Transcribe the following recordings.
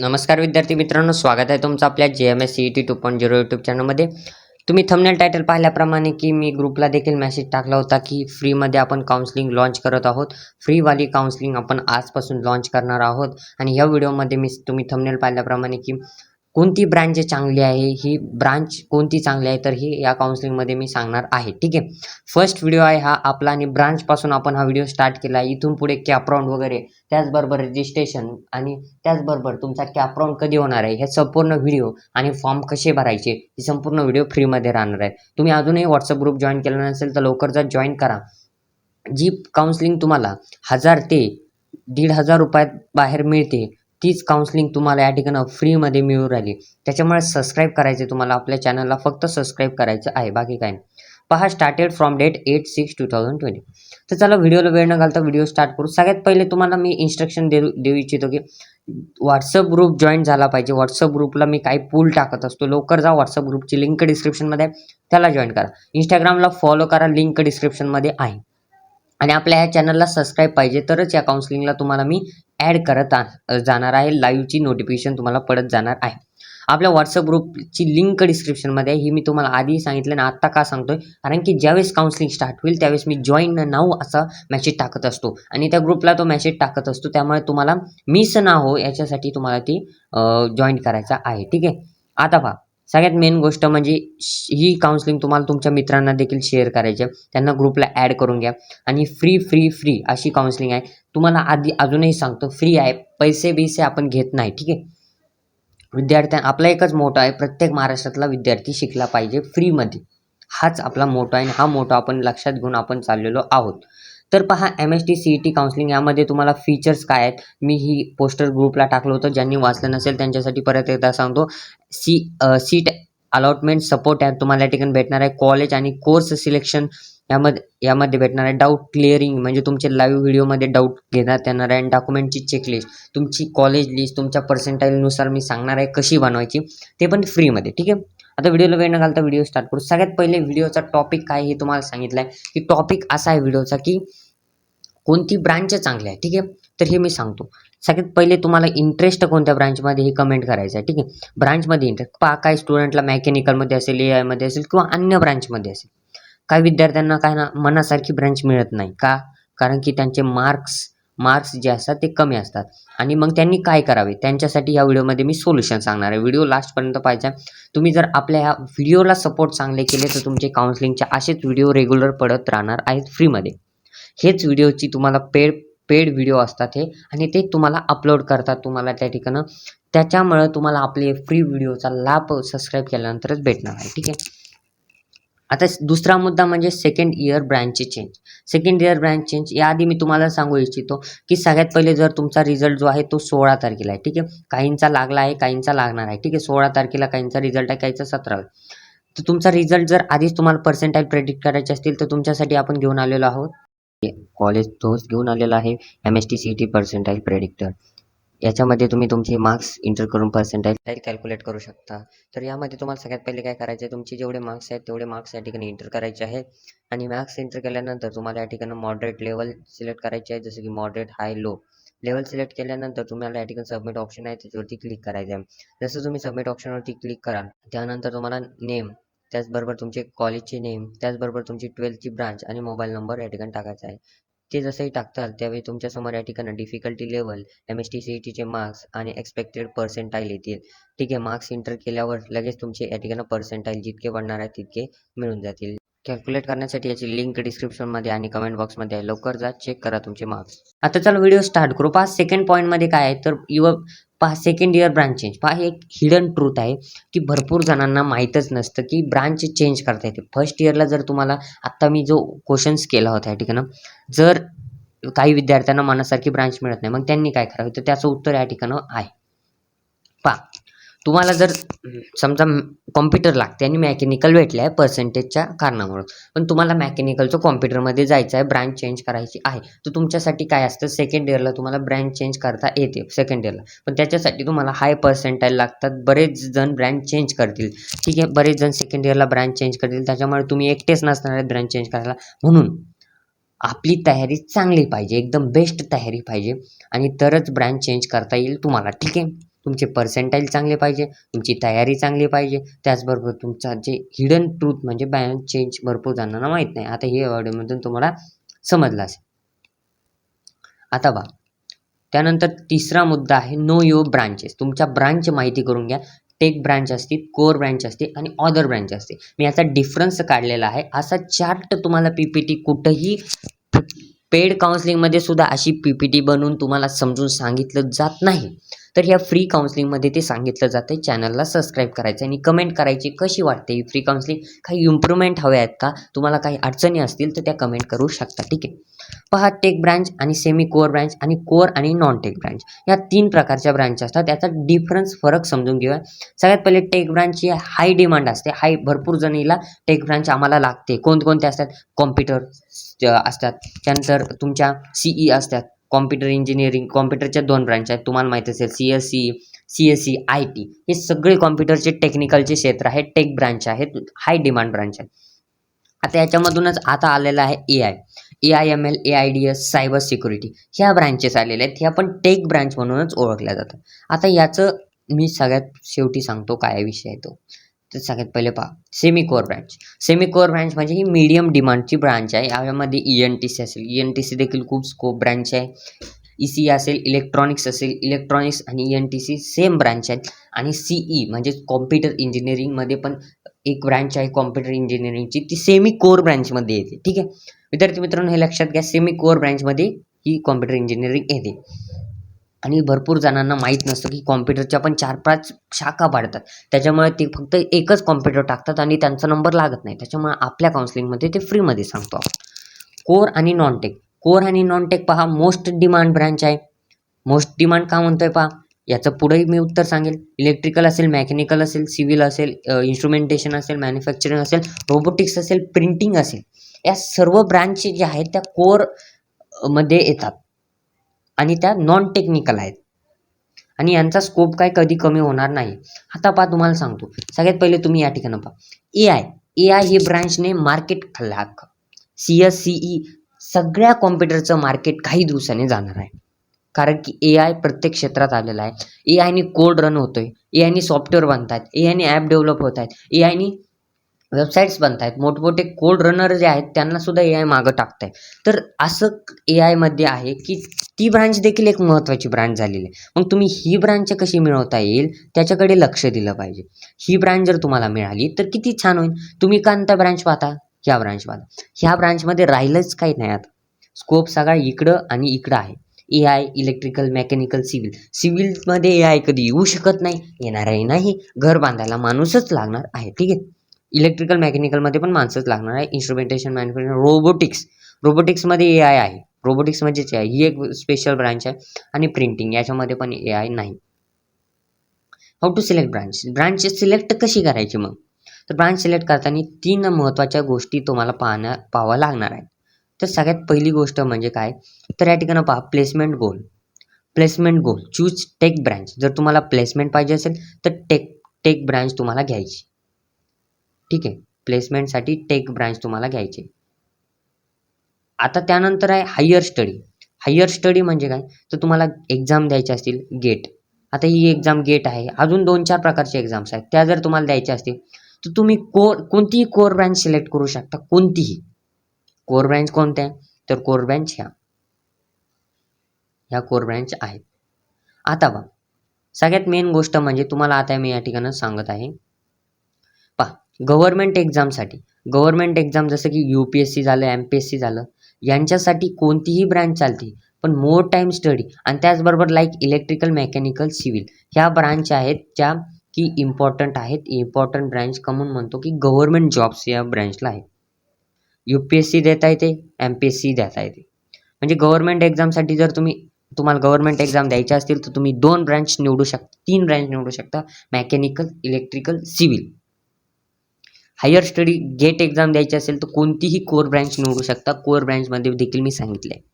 नमस्कार विद्यार्थी मित्रांनो स्वागत आहे तुमचं आपल्या जे M S C E T two point zero YouTube चॅनलमध्ये तुम्ही थंबनेल टायटल पाहिल्याप्रमाणे की मी ग्रुपला देखील मेसेज टाकला होता की फ्रीमध्ये आपण काउन्सलिंग लॉन्च करत आहोत. फ्रीवाली काउन्सलिंग आपण आजपासून लॉन्च करणार आहोत. आणि ह्या व्हिडिओमध्ये मी तुम्ही थंबनेल पाहिल्याप्रमाणे की कोणती ब्रँच चांगली आहे ही ब्रांच कोणती चांगली आहे तर ही या काउन्सिलिंगमध्ये मी सांगणार आहे. ठीक आहे? फर्स्ट व्हिडिओ आहे हा आपला आणि ब्रांचपासून आपण हा व्हिडिओ स्टार्ट केला. आहे इथून पुढे कॅपराऊंड वगैरे त्याचबरोबर रजिस्ट्रेशन आणि त्याचबरोबर तुमचा कॅपराऊंड कधी होणार आहे हे संपूर्ण व्हिडिओ आणि फॉर्म कसे भरायचे ही संपूर्ण व्हिडिओ फ्रीमध्ये राहणार आहे. तुम्ही अजूनही व्हॉट्सअप ग्रुप जॉईन केला नसेल तर लवकर जर जॉईन करा. जी काउन्सिलिंग तुम्हाला हजार ते दीड हजार रुपयात बाहेर मिळते तीच काउन्सिलिंग तुम्हाला या ठिकाणं फ्रीमध्ये मिळू राहिली. त्याच्यामुळे सबस्क्राईब करायचे तुम्हाला. आपल्या चॅनलला फक्त सबस्क्राईब करायचं आहे. बाकी काय नाही. पहा started from date eight six two thousand twenty तर चला व्हिडिओला वेळ न घालता व्हिडिओ स्टार्ट करू. सगळ्यात पहिले तुम्हाला मी इन्स्ट्रक्शन देऊ देऊ इच्छितो की व्हॉट्सअप ग्रुप जॉईन झाला पाहिजे. व्हॉट्सअप ग्रुपला मी काही पूल टाकत असतो. लवकर जा व्हॉट्सअप ग्रुपची लिंक डिस्क्रिप्शनमध्ये आहे. त्याला जॉईन करा. इंस्टाग्रामला फॉलो करा. लिंक डिस्क्रिप्शनमध्ये आहे. आणि आपल्या ह्या चॅनलला सबस्क्राईब पाहिजे तरच या काउन्सिलिंगला तुम्हाला मी ॲड करत आ- जाणार आहे. लाईव्हची नोटिफिकेशन तुम्हाला पडत जाणार आहे. आपल्या व्हॉट्सअप ग्रुपची लिंक डिस्क्रिप्शनमध्ये आहे. ही मी तुम्हाला आधी सांगितलं आणि आत्ता का सांगतोय? कारण की ज्यावेळेस काउन्सिलिंग स्टार्ट होईल त्यावेळेस मी जॉईन नाव असा मेसेज टाकत असतो. आणि त्या ग्रुपला तो मेसेज टाकत असतो. त्यामुळे तुम्हाला मिस ना हो याच्यासाठी तुम्हाला ती जॉईन करायचा आहे. ठीक आहे? आता पहा. सगळ्यात मेन गोष्ट म्हणजे ही काउन्सिलिंग तुम्हाला तुमच्या मित्रांना देखील शेअर करायची त्यांना ग्रुपला ॲड करून घ्या. आणि फ्री फ्री फ्री अशी काउन्सिलिंग आहे. तुम्हाला आधी अजूनही सांगतो फ्री आहे. पैसे बिसे आपण घेत नाही ठीक आहे? विद्यार्थ्यां आपला एकच मोठा आहे. प्रत्येक महाराष्ट्रातला विद्यार्थी शिकला पाहिजे फ्रीमध्ये हाच आपला मोठा आहे आणि हा मोठा आपण लक्षात घेऊन आपण चाललेलो आहोत. तर पहा M S T C E T counselling यामध्ये तुम्हाला फीचर्स काय आहेत? मी ही पोस्टर ग्रुपला टाकलं होतं. ज्यांनी वाचलं नसेल त्यांच्यासाठी परत एकदा सांगतो. सी सीट अलॉटमेंट सपोर्ट आहे तुम्हाला या ठिकाणी भेटणार आहे. कॉलेज आणि कोर्स सिलेक्शन यामध्ये यामध्ये भेटणार आहे. डाऊट क्लिअरिंग म्हणजे तुमचे लाईव्ह व्हिडिओमध्ये डाऊट घेण्यात येणार आहे. आणि डॉक्युमेंटची चेकलिस्ट तुमची कॉलेज लिस्ट तुमच्या पर्सेंटाईलनुसार मी सांगणार आहे कशी बनवायची. ते पण फ्रीमध्ये ठीक आहे? आता व्हिडिओला वेळ न घालता व्हिडिओ स्टार्ट करू. सगळ्यात पहिले व्हिडिओचा टॉपिक काय हे तुम्हाला सांगितलं आहे की टॉपिक असा आहे व्हिडिओचा की कोणती ब्रांच चांगली आहे ठीक आहे? तर हे मी सांगतो. सगळ्यात पहिले तुम्हाला इंटरेस्ट कोणत्या ब्रांचमध्ये हे कमेंट करायचं आहे ठीक आहे? ब्रांचमध्ये इंटरेस्ट पहा काय स्टुडंटला मेकॅनिकलमध्ये असेल ए आयमध्ये असेल किंवा अन्य ब्रांचमध्ये असेल. काही विद्यार्थ्यांना काय ना मनासारखी ब्रांच मिळत नाही. का? कारण की त्यांचे मार्क्स मार्क्स जे असतात ते कमी असतात. आणि मग त्यांनी काय करावे? त्यांच्यासाठी या व्हिडिओमध्ये मी सोल्युशन सांगणार आहे. व्हिडिओ लास्टपर्यंत पाहिजे तुम्ही जर आपल्या ह्या व्हिडिओला सपोर्ट चांगले केले तर तुमचे काउन्सिलिंगचे असेच व्हिडिओ रेग्युलर पडत राहणार आहेत फ्रीमध्ये हेच व्हिडिओची तुम्हाला पेड पेड व्हिडिओ असतात हे. आणि ते तुम्हाला अपलोड करतात तुम्हाला त्या ठिकाणं. त्याच्यामुळं तुम्हाला आपले फ्री व्हिडिओचा लाभ सबस्क्राईब केल्यानंतरच भेटणार आहे. ठीक आहे? आता दुसरा मुद्दा म्हणजे second year ब्रँचचे change second year branch change याआधी मी तुम्हाला सांगू इच्छितो की सगळ्यात पहिले जर तुमचा रिझल्ट जो आहे तो सोळा तारखेला आहे ठीक आहे? काहींचा लागला आहे काहींचा लागणार आहे ठीक आहे? सोळा तारखेला काहींचा रिझल्ट आहे काहींचा सतराला तर तुमचा रिझल्ट जर आधीच तुम्हाला पर्सेंटाईल प्रेडिक्ट करायचे असतील तर तुमच्यासाठी आपण घेऊन आलेलो आहोत. कॉलेज तोच घेऊन आलेला आहे M S T C T percentile predictor याच्यामध्ये तुम्ही तुमचे मार्क्स इंटर करून पर्सेंटाईल कॅल्क्युलेट करू शकता. तर यामध्ये तुम्हाला सगळ्यात पहिले काय करायचं आहे तुमचे जेवढे मार्क्स आहेत तेवढे मार्क्स या ठिकाणी इंटर करायचे आहेत. आणि मार्क्स इंटर केल्यानंतर तुम्हाला या ठिकाणी मॉडरेट लेवल सिलेक्ट करायचे आहे जसं की moderate high low level select केल्यानंतर तुम्हाला या ठिकाणी सबमिट ऑप्शन आहे त्याच्यावरती क्लिक करायचं आहे जसं तुम्ही सबमिट ऑप्शनवरती क्लिक कराल त्यानंतर तुम्हाला नेम त्याचबरोबर तुमचे कॉलेजचे नेम त्याचबरोबर तुमची ट्वेल्थची ब्रांच आणि मोबाईल नंबर या ठिकाणी टाकायचा आहे. ते जसंही टाकताल त्यावेळी तुमच्यासमोर या ठिकाणी difficulty level M S T C E टीचे मार्क्स आणि एक्सपेक्टेड पर्सेंटाईल येतील. ठीक आहे मार्क्स इंटर केल्यावर लगेच तुमचे या ठिकाणी पर्सेंटाईल जितके पडणार आहेत तितके मिळून जातील. कॅल्क्युलेट करण्यासाठी याची लिंक डिस्क्रिप्शनमध्ये आणि कमेंट बॉक्समध्ये आहे. लवकर जा चेक करा तुमचे मार्क्स आता चला व्हिडिओ स्टार्ट करू. पाच सेकंड पॉईंटमध्ये काय आहे? तर युअर पहा सेकंड इयर ब्रांच चेंज पहा हे एक हिडन ट्रूथ आहे की भरपूर जणांना माहीतच नसतं की ब्रांच चेंज करता येते. फर्स्ट इयरला जर तुम्हाला आत्ता मी जो क्वेश्चन्स केला होता या ठिकाणं जर काही विद्यार्थ्यांना मनासारखी ब्रांच मिळत नाही मग त्यांनी काय करावे? तर त्याचं उत्तर या ठिकाणं आहे. पहा तुम्हाला जर समजा कॉम्प्युटर लागते आणि मेकॅनिकल भेटले आहे पर्सेंटेजच्या कारणामुळं. पण तुम्हाला मेकॅनिकलचं कॉम्प्युटरमध्ये जायचं आहे ब्रँच चेंज करायची आहे. तर तुमच्यासाठी काय असतं? सेकंड इयरला तुम्हाला ब्रँच चेंज करता येते सेकंड इयरला पण त्याच्यासाठी तुम्हाला हाय पर्सेंटाईल लागतात. बरेच जण ब्रँच चेंज करतील. ठीक आहे? बरेच जण सेकंड इयरला ब्रँच चेंज करतील. त्याच्यामुळे तुम्ही एकटेच नसणार आहेत ब्रँच चेंज करायला. म्हणून आपली तयारी चांगली पाहिजे. एकदम बेस्ट तयारी पाहिजे. आणि तरच ब्रँच चेंज करता येईल तुम्हाला. ठीक आहे? तुमचे पर्सेंटाईल चांगले पाहिजे तुमची तयारी चांगली पाहिजे. त्याचबरोबर तुमचा जे हिडन ट्रूथ म्हणजे बॅलन्स चेंज भरपूर जणांना माहीत नाही. आता हे ऑडिओमधून तुम्हाला समजलं असेल. आता बा त्यानंतर तिसरा मुद्दा आहे नो युअर ब्रांचेस तुमच्या ब्रांच माहिती करून घ्या. टेक ब्रांच असते कोर ब्रांच असते आणि ऑदर ब्रांच असते मी याचा डिफरन्स काढलेला आहे. असा चार्ट तुम्हाला पी पी टी कुठंही पेड काउन्सिलिंगमध्ये सुद्धा अशी पी पी टी बनवून तुम्हाला समजून सांगितलं जात नाही. तर ह्या फ्री काउन्सिलिंगमध्ये ते सांगितलं जातं आहे चॅनलला सबस्क्राईब करायचं आणि कमेंट करायची कशी वाटते ही फ्री काउन्सिलिंग काही इम्प्रूव्हमेंट हवे आहेत का? तुम्हाला काही अडचणी असतील तर त्या कमेंट करू शकता. ठीक आहे. पहा टेक ब्रँच आणि सेमी कोअर ब्रँच आणि कोअर आणि नॉन टेक ब्रँच या तीन प्रकारच्या ब्रँच असतात. त्याचा डिफरन्स फरक समजून घेऊया. सगळ्यात पहिले टेक ब्रांचची हाय डिमांड असते. हाय भरपूर जणीला टेक ब्रांच आम्हाला लागते. कोणकोणते असतात? कॉम्प्युटर असतात. त्यानंतर तुमच्या सीई असतात. कॉम्प्युटर इंजिनिअरिंग कॉम्प्युटरच्या दोन ब्रँच आहेत तुम्हाला माहीत असेल C S C C S C I T हे सगळे कॉम्प्युटरचे टेक्निकलचे क्षेत्र आहे टेक ब्रांच आहेत हाय डिमांड ब्रांच आहेत. आता याच्यामधूनच आता आलेलं आहे A I A I M L A I D S cyber security ह्या ब्रांचेस आलेल्या आहेत ह्या पण टेक ब्रांच म्हणूनच ओळखल्या जातात. आता याचं मी सगळ्यात शेवटी सांगतो काय विषय आहे तो. तर सगळ्यात पहिले पहा semi core branch semi core branch म्हणजे ही मीडियम डिमांडची ब्रांच आहे. यामध्ये ई एन टी सी असेल. ई एन टी सी देखील खूप स्कोप ब्रँच आहे. ई सी असेल इलेक्ट्रॉनिक्स असेल इलेक्ट्रॉनिक्स आणि E N T C same branch आहेत. आणि सीई म्हणजे कॉम्प्युटर इंजिनिअरिंगमध्ये पण एक ब्रँच आहे कॉम्प्युटर इंजिनिअरिंगची ती सेमी कोअर ब्रँचमध्ये येते. ठीक आहे? विद्यार्थी मित्रांनो हे लक्षात घ्या. सेमी कोअर ब्रँचमध्ये ही कॉम्प्युटर इंजिनिअरिंग येते. आणि भरपूर जणांना माहीत नसतं की कॉम्प्युटरच्या पण चार पाच शाखा पाडतात. त्याच्यामुळे ते फक्त एकच कॉम्प्युटर टाकतात आणि त्यांचा नंबर लागत नाही. त्याच्यामुळे आपल्या काउन्सिलिंगमध्ये ते फ्रीमध्ये सांगतो आपण. कोर आणि नॉनटेक कोर आणि नॉनटेक पहा मोस्ट डिमांड ब्रँच आहे. मोस्ट डिमांड का म्हणतो आहे पहा? याचं पुढेही मी उत्तर सांगेल. इलेक्ट्रिकल असेल मेकॅनिकल असेल सिव्हिल असेल इन्स्ट्रुमेंटेशन असेल मॅन्युफॅक्चरिंग असेल रोबोटिक्स असेल प्रिंटिंग असेल. या सर्व ब्रँच जे आहेत त्या कोरमध्ये येतात. आणि त्या नॉन टेक्निकल आहेत. आणि यांचा स्कोप काय कधी कमी होणार नाही. आता पहा तुम्हाला सांगतो. सगळ्यात पहिले तुम्ही या ठिकाणी पहा. ए आय ए आय ही ब्रँचने मार्केट खाल्लं अख्खं सी एस सी ई सगळ्या कॉम्प्युटरचं मार्केट काही दिवसांनी जाणार आहे. कारण की ए आय प्रत्येक क्षेत्रात आलेला आहे. ए आयनी कोड रन होतोय. ए आयनी सॉफ्टवेअर बनत आहेत ए आयनी ॲप डेव्हलप होत आहेत ए आयनी वेबसाईट्स बनत आहेत मोठमोठे कोड रनर जे आहेत त्यांना सुद्धा ए आय मागं टाकत आहे तर असं ए आयमध्ये आहे की ती ब्रांच देखील एक महत्त्वाची ब्रांच झालेली आहे. मग तुम्ही ही ब्रांच कशी मिळवता येईल त्याच्याकडे लक्ष दिलं पाहिजे. ही ब्रांच जर तुम्हाला मिळाली तर किती छान होईल. तुम्ही कांता ब्रांच पाहता? ह्या ब्रांच पाहता. ह्या ब्रांचमध्ये राहिलंच काही नाही आता. स्कोप सगळा इकडं आणि इकडं आहे. A I electrical mechanical civil सिव्हिलमध्ये A I कधी येऊ शकत नाही येणारही नाही. घर बांधायला माणूसच लागणार आहे. ठीक आहे? इलेक्ट्रिकल मेकॅनिकलमध्ये पण माणसंच लागणार आहे. इन्स्ट्रुमेंटेशन मॅन्युफॅक्चरिंग रोबोटिक्स रोबोटिक्समध्ये ए आय आहे. रोबोटिक्स म्हणजेच आहे ही एक स्पेशल ब्रांच आहे. आणि प्रिंटिंग याच्यामध्ये पण ए आय नाही. How to select branch branch select कशी करायची मग? तर ब्रांच सिलेक्ट करताना तीन महत्त्वाच्या गोष्टी तुम्हाला पाहण्या पाहावं लागणार आहे तर सगळ्यात पहिली गोष्ट म्हणजे काय? तर या ठिकाणी पहा placement goal placement goal choose tech branch जर तुम्हाला प्लेसमेंट पाहिजे असेल तर टेक टेक ब्रँच तुम्हाला घ्यायची. ठीक आहे. प्लेसमेंटसाठी टेक ब्रांच तुम्हाला घ्यायची. आता त्यानंतर आहे हायर स्टडी हायर स्टडी म्हणजे काय? तर तुम्हाला एक्झाम द्यायच्या असतील गेट आता ही एक्झाम गेट आहे. अजून दोन चार प्रकारचे एक्झाम्स आहेत. त्या जर तुम्हाला द्यायच्या असतील तर तुम्ही कोर कोणतीही कोर ब्रँच सिलेक्ट करू शकता. कोणतीही. कोर ब्रँच कोणत्या तर कोर ब्रँच ह्या. ह्या कोर ब्रँच आहेत. आता बघ. सगळ्यात मेन गोष्ट म्हणजे तुम्हाला आता मी या ठिकाणी सांगत आहे. गव्हर्मेंट गव्हर्नमेंट एक्झामसाठी. गव्हर्नमेंट एक्झाम जसं की यू पी एस सी झालं एम पी एस सी झालं यांच्यासाठी कोणतीही ब्रँच चालते पण मोर टाईम स्टडी आणि त्याचबरोबर लाईक इलेक्ट्रिकल मेकॅनिकल सिव्हिल ह्या ब्रांच आहेत ज्या की इम्पॉर्टंट आहेत. इम्पॉर्टंट ब्रँच कमून म्हणतो की गव्हर्नमेंट जॉब्स या ब्रँचला आहेत. यू पी एस सी देता येते एम पी एस सी देता येते. म्हणजे गव्हर्नमेंट एक्झामसाठी जर तुम्ही तुम्हाला गव्हर्नमेंट एक्झाम द्यायच्या असतील तर तुम्ही दोन ब्रँच निवडू शकता तीन ब्रँच निवडू शकता mechanical electrical civil. Higher study GATE exam द्यायची असेल तर कोणतीही कोर ब्रँच निवडू शकता. कोर ब्रँचमध्ये देखील मी सांगितलं आहे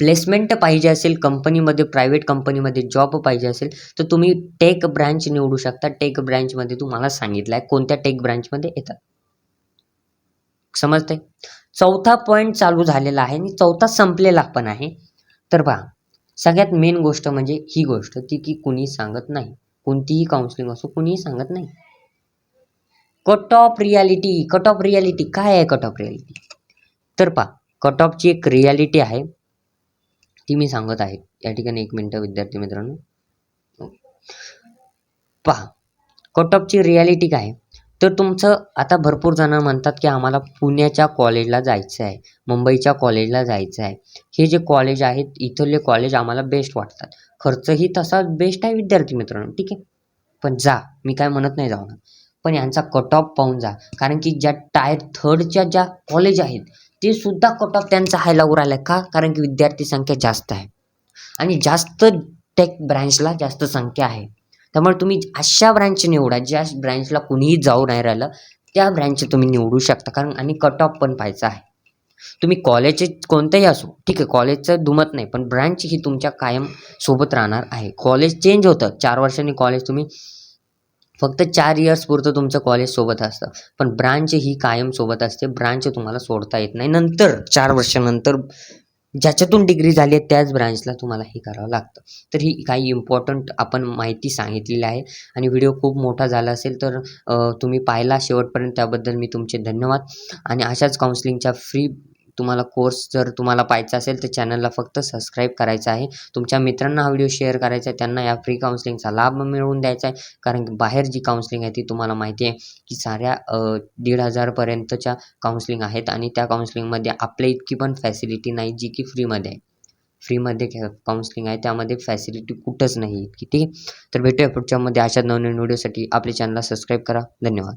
प्लेसमेंट पाहिजे असेल कंपनीमध्ये प्रायव्हेट कंपनीमध्ये जॉब पाहिजे असेल तर तुम्ही टेक ब्रँच निवडू शकता. टेक ब्रँचमध्ये तुम्हाला सांगितलं आहे कोणत्या टेक ब्रँचमध्ये येतात. समजते चौथा पॉईंट चालू झालेला आहे आणि चौथा संपलेला पण आहे. तर पहा सगळ्यात मेन गोष्ट म्हणजे ही गोष्ट ती की कुणी सांगत नाही. कोणतीही काउन्सिलिंग असो कुणीही सांगत नाही. Cut off reality cut off reality काय आहे कट ऑफ रियालिटी? तर पा कट ऑफची एक रियालिटी आहे. ती मी सांगत आहे. या ठिकाणी एक मिनटं विद्यार्थी मित्रांनो. पहा कट ऑफची रियालिटी काय तर तुमचं आता भरपूर जण म्हणतात की आम्हाला पुण्याच्या कॉलेजला जायचं आहे मुंबईच्या कॉलेजला जायचं आहे. हे जे कॉलेज आहेत इथले कॉलेज आम्हाला बेस्ट वाटतात. खर्चही तसा बेस्ट आहे विद्यार्थी मित्रांनो. ठीक आहे? पण जा मी काय म्हणत नाही जाऊ पण यांचा कट ऑफ पाहून जा. कारण की ज्या टायर थर्डच्या ज्या कॉलेज आहेत ते सुद्धा कट ऑफ त्यांचा हाय लागू राहिला का? कारण की विद्यार्थी संख्या जास्त आहे. आणि जास्त टेक ब्रँचला जास्त संख्या आहे. त्यामुळे तुम्ही अशा ब्रँच निवडा ज्या ब्रँचला कुणीही जाऊ नाही राहिलं त्या ब्रँच तुम्ही निवडू शकता. कारण आणि कट ऑफ पण पाहायचा आहे. तुम्ही कॉलेजचे कोणतंही असो ठीक आहे कॉलेजचं दुमत नाही पण ब्रँच ही तुमच्या कायम सोबत राहणार आहे. कॉलेज चेंज होतं. चार वर्षांनी कॉलेज तुम्ही फक्त चार इयर्स पुरतं तुमचं कॉलेज सोबत असतं. पण ब्रांच ही कायम सोबत असते. ब्रांच तुम्हाला सोडता येत नाही. नंतर चार वर्षानंतर ज्याच्यातून डिग्री झाली आहे त्याच ब्रांचला तुम्हाला हे करावं लागतं. तर ही काही इम्पॉर्टंट आपण माहिती सांगितलेली आहे. आणि व्हिडिओ खूप मोठा झाला असेल तर तुम्ही पाहिला शेवटपर्यंत. त्याबद्दल मी तुमचे धन्यवाद. आणि अशाच काउन्सिलिंगच्या फ्री तुम्हाला कोर्स जर तुम्हाला पाहायचा असेल तर चॅनलला फक्त सबस्क्राईब करायचं आहे. तुमच्या मित्रांना हा व्हिडिओ शेअर करायचा आहे त्यांना या फ्री काउन्सिलिंगचा लाभ मिळवून द्यायचा आहे. कारण की बाहेर जी काउन्सिलिंग आहे ती तुम्हाला माहिती आहे की साऱ्या दीड हजारपर्यंतच्या काउन्सिलिंग आहेत आणि त्या काउन्सिलिंगमध्ये आपल्या इतकी पण फॅसिलिटी नाही जी की फ्रीमध्ये आहे. फ्रीमध्ये काउन्सिलिंग आहे त्यामध्ये फॅसिलिटी कुठंच नाही इतकी ठीक आहे? तर भेटूया पुढच्यामध्ये अशा नवनवीन व्हिडिओसाठी आपल्या चॅनलला सबस्क्राईब करा. धन्यवाद.